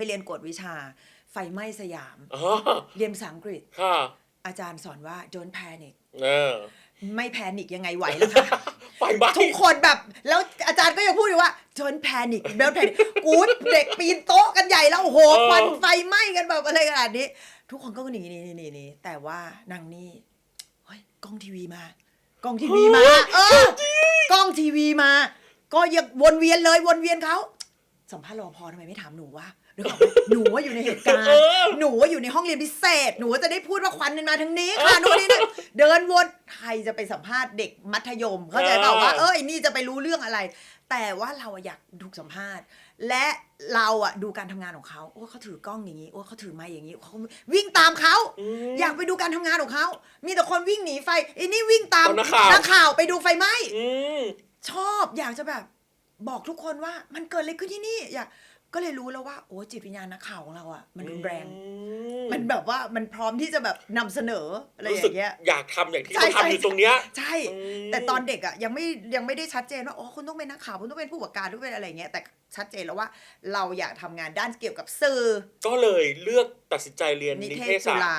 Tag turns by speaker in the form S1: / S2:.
S1: ไปเรียนกวดวิชา ไฟไหม้สยาม
S2: อ๋อ
S1: เรียนภาษาอังกฤษ
S2: ค่ะ
S1: อาจารย์สอนว่า don't panic
S2: เออ
S1: ไม่แพนิกยังไงไหวล่ะคะ
S2: ไฟไหม้
S1: ทุกคนแบบ แล้วอาจารย์ก็ยังพูดอยู่ว่า don't panic don't panic กูดเด็กปีนโต๊ะกันใหญ่แล้วโอ้โหควันไฟไหม้กันแบบอะไรขนาดนี้ ทุกคนก็หนีหนีหนีหนีหนีแต่ว่านางนี่เฮ้ยกล้องทีวีมากล้องทีวีมา เออกล้องทีวีมา ก็ยังวนเวียนเลยวนเวียนเขา สัมภาษณ์รอพอทำไมไม่ถามหนูวะหรือหนูว่าอยู่ในเหตุการณ์ หนูว่าอยู่ในห้องเรียนพิเศษ หนูจะได้พูดว่าควันมันมาทางนี้ค่ะนู่นนี่นั่นเดินวนใครจะไปสัมภาษณ์เด็กมัธยม เข้าใจเปล่าว่าเออไอ้นี่จะไปรู้เรื่องอะไร แต่ว่าเราอะอยากถูกสัมภาษณ์ และเราอะดูการทำงานของเขาโอ้เขาถือกล้องอย่างนี้โอ้เขาถือไม้อย่างนี้เขาวิ่งตามเขา
S2: ม
S1: อยากไปดูการทำงานของเขา มีแต่คนวิ่งหนีไฟไอ้นี่วิ่งตาม
S2: ตามนักข่าว
S1: นักข่าวไปดูไฟไหม้
S2: อืม
S1: ชอบอยากจะแบบ บอกทุกคนว่ามันเกิดอะไรขึ้นที่นี่อยากก็เลยรู้แล้วว่า โอ้จิตวิญญาณนักข่าวของเราอะมันรุนแรง
S2: อื
S1: มันแบบว่ามันพร้อมที่จะแบบนำเสนออะไรอ
S2: รู้สึก
S1: ย่างเงี้ย
S2: อยากทำอย่างที่
S1: ใช่
S2: เขาทำอยู่
S1: ใช่
S2: ตรงเนี้ย
S1: ใช่
S2: อืม
S1: แต่ตอนเด็กอะยังไม่ยังไม่ได้ชัดเจนว่าอ๋อคุณต้องเป็นนักข่าวคุณต้องเป็นผู้ประกาศคุณต้องเป็นอะไรเงี้ยแต่ชัดเจนแล้วว่าเราอยากทำงานด้านเกี่ยวกับสื่อ
S2: ก็เลยเลือกตัดสินใจเรียน
S1: นิ
S2: นิ
S1: เท
S2: เท
S1: ศ
S2: ศ
S1: จุ
S2: ศาสตร์
S1: ฬา